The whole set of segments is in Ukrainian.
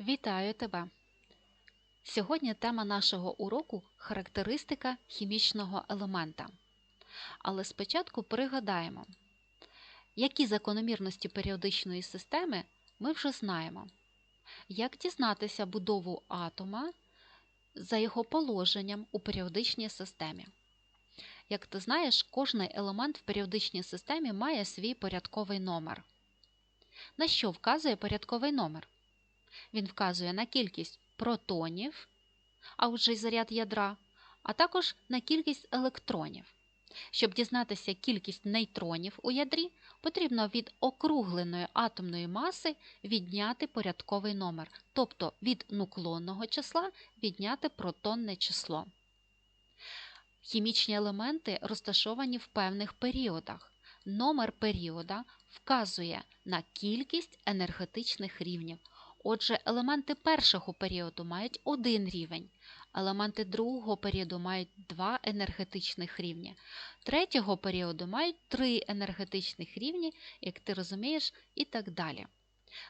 Вітаю тебе! Сьогодні тема нашого уроку характеристика хімічного елемента. Але спочатку пригадаємо, які закономірності періодичної системи ми вже знаємо. Як дізнатися будову атома за його положенням у періодичній системі. Як ти знаєш, кожний елемент в періодичній системі має свій порядковий номер. На що вказує порядковий номер? Він вказує на кількість протонів, а отже й заряд ядра, а також на кількість електронів. Щоб дізнатися кількість нейтронів у ядрі, потрібно від округленої атомної маси відняти порядковий номер, тобто від нуклонного числа відняти протонне число. Хімічні елементи розташовані в певних періодах. Номер періода вказує на кількість енергетичних рівнів. Отже, елементи першого періоду мають один рівень, елементи другого періоду мають два енергетичних рівні, третього періоду мають три енергетичних рівні, як ти розумієш, і так далі.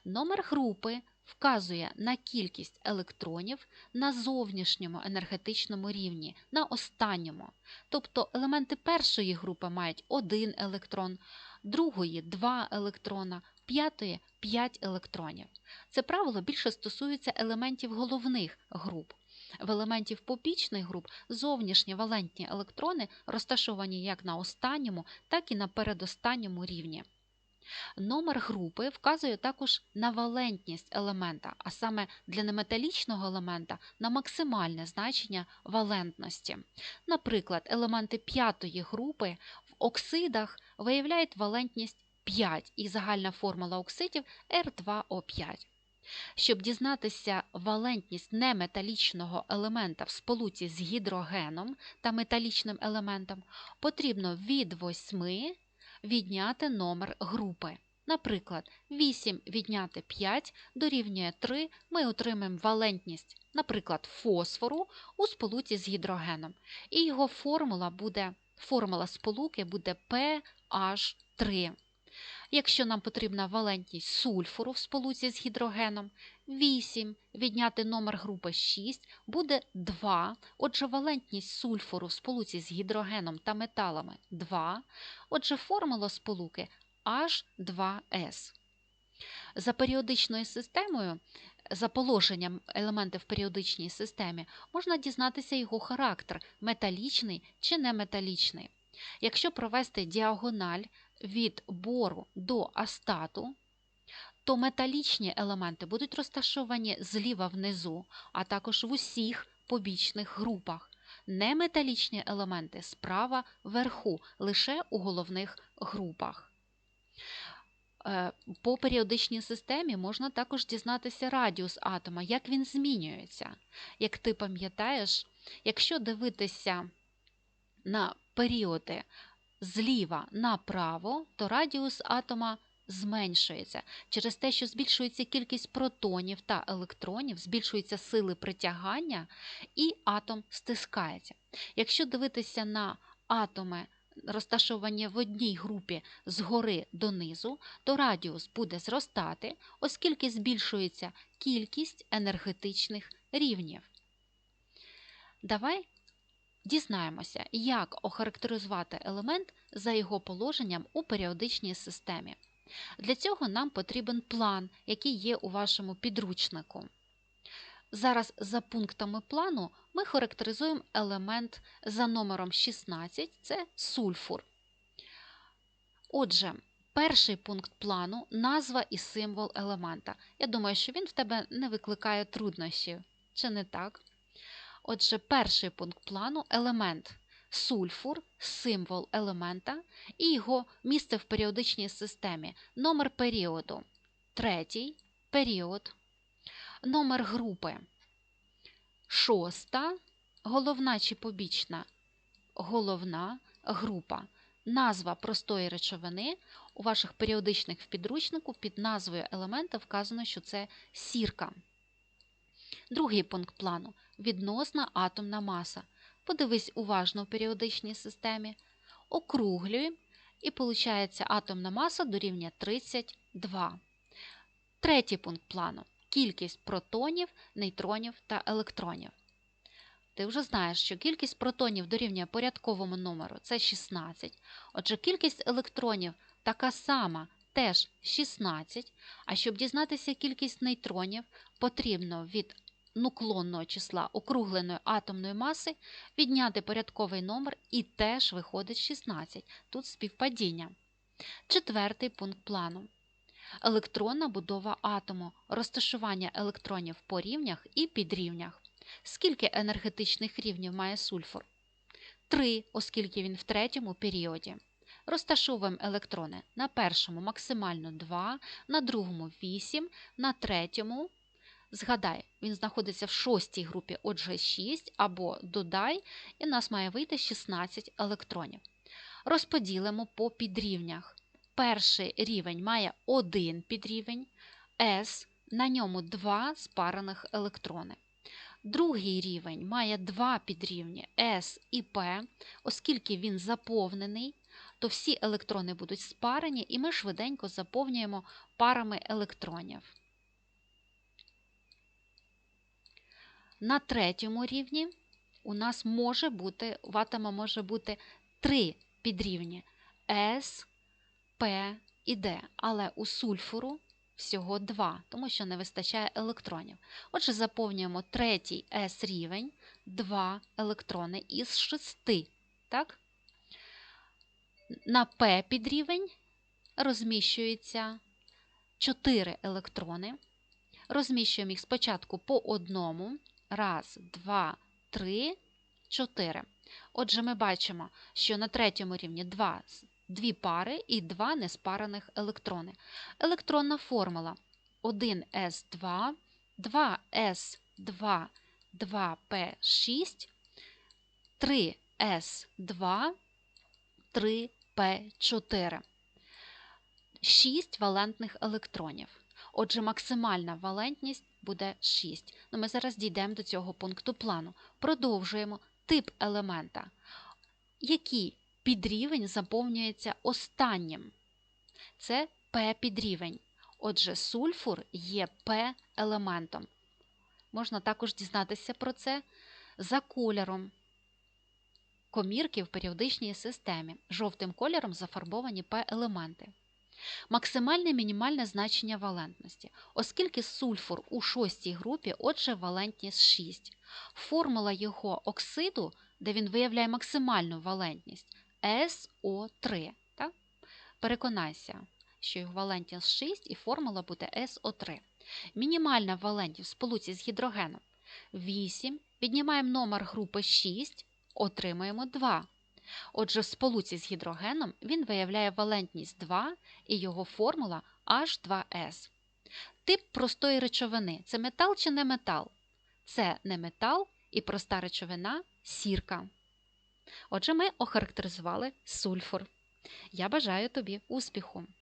Номер групи вказує на кількість електронів на зовнішньому енергетичному рівні, на останньому. Тобто елементи першої групи мають один електрон, другої два електрона, п'ятої 5 електронів. Це правило більше стосується елементів головних груп. В елементів побічних груп зовнішні валентні електрони розташовані як на останньому, так і на передостанньому рівні. Номер групи вказує також на валентність елемента, а саме для неметалічного елемента на максимальне значення валентності. Наприклад, елементи п'ятої групи в оксидах виявляють валентність 5 і загальна формула оксидів R2O5. Щоб дізнатися валентність неметалічного елемента в сполуці з гідрогеном та металічним елементом, потрібно від 8 відняти номер групи. Наприклад, 8 відняти 5 дорівнює 3, ми отримаємо валентність, наприклад, фосфору у сполуці з гідрогеном. І його формула буде, формула сполуки буде PH3. Якщо нам потрібна валентність сульфуру в сполуці з гідрогеном, 8 відняти номер групи 6 буде 2. Отже, валентність сульфуру в сполуці з гідрогеном та металами 2. Отже, формула сполуки H2S. За періодичною системою, за положенням елемента в періодичній системі, можна дізнатися його характер металічний чи неметалічний. Якщо провести діагональ від бору до астату, то металічні елементи будуть розташовані зліва внизу, а також в усіх побічних групах. Неметалічні елементи справа вверху, лише у головних групах. Е, по періодичній системі можна також дізнатися радіус атома, як він змінюється. Як ти пам'ятаєш, якщо дивитися на періоди зліва направо, то радіус атома зменшується. Через те, що збільшується кількість протонів та електронів, збільшуються сили притягання, і атом стискається. Якщо дивитися на атоми, розташовані в одній групі згори донизу, то радіус буде зростати, оскільки збільшується кількість енергетичних рівнів. Давай Дізнаємося, як охарактеризувати елемент за його положенням у періодичній системі. Для цього нам потрібен план, який є у вашому підручнику. Зараз за пунктами плану ми характеризуємо елемент за номером 16 це сульфур. Отже, перший пункт плану назва і символ елемента. Я думаю, що він в тебе не викликає труднощів, чи не так? Отже, перший пункт плану елемент сульфур, символ елемента і його місце в періодичній системі, номер періоду, третій період, номер групи, шоста, головна чи побічна, головна група, назва простої речовини. У ваших періодичних в підручнику під назвою елемента вказано, що це сірка. Другий пункт плану відносна атомна маса. Подивись уважно в періодичній системі. Округлюємо і виходить атомна маса дорівнює 32. Третій пункт плану. кількість протонів, нейтронів та електронів. Ти вже знаєш, що кількість протонів дорівнює порядковому номеру це 16. Отже, кількість електронів така сама, теж 16. А щоб дізнатися кількість нейтронів, потрібно від нуклонного числа округленої атомної маси відняти порядковий номер і теж виходить 16. Тут співпадіння. Четвертий пункт плану. Електронна будова атому, розташування електронів по рівнях і підрівнях. Скільки енергетичних рівнів має сульфур? Три, оскільки він в третьому періоді. Розташовуємо електрони на першому максимально 2, на другому 8, на третьому. Згадай, він знаходиться в шостій групі, отже 6, або додай, і в нас має вийти 16 електронів. Розподілимо по підрівнях. Перший рівень має один підрівень S, на ньому два спарених електрони. Другий рівень має два підрівні S і P, оскільки він заповнений, то всі електрони будуть спарені, і ми швиденько заповнюємо парами електронів. На третьому рівні у нас може бути, в атома може бути три підрівні S, P і D, але у сульфуру всього два, тому що не вистачає електронів. Отже, заповнюємо третій S рівень, 2 електрони із 6. Так? На P підрівень розміщується 4 електрони. Розміщуємо їх спочатку по одному. Раз, два, три, чотири. Отже, ми бачимо, що на третьому рівні 2 дві пари і два неспарених електрони. Електронна формула 1С2, 2С2, 2П6, 3С2, 3П4. 6 валентних електронів. Отже, максимальна валентність буде 6. Ну, Ми зараз дійдемо до цього пункту плану. Продовжуємо тип елемента. Який підрівень заповнюється останнім. Це П-підрівень. Отже, сульфур є П-елементом. Можна також дізнатися про це за кольором. Комірки в періодичній системі. Жовтим кольором зафарбовані П-елементи. Максимальне мінімальне значення валентності. Оскільки сульфур у шостій групі, отже, валентність 6. Формула його оксиду, де він виявляє максимальну валентність, СО3. Так? Переконайся, що його валентність 6 і формула буде СО3. Мінімальна валентність в сполуці з гідрогеном 8. Піднімаємо номер групи 6, отримаємо 2. Отже, в сполуці з гідрогеном він виявляє валентність 2 і його формула H2S. Тип простої речовини це метал чи не метал? Це не метал і проста речовина сірка. Отже, ми охарактеризували сульфур. Я бажаю тобі успіху!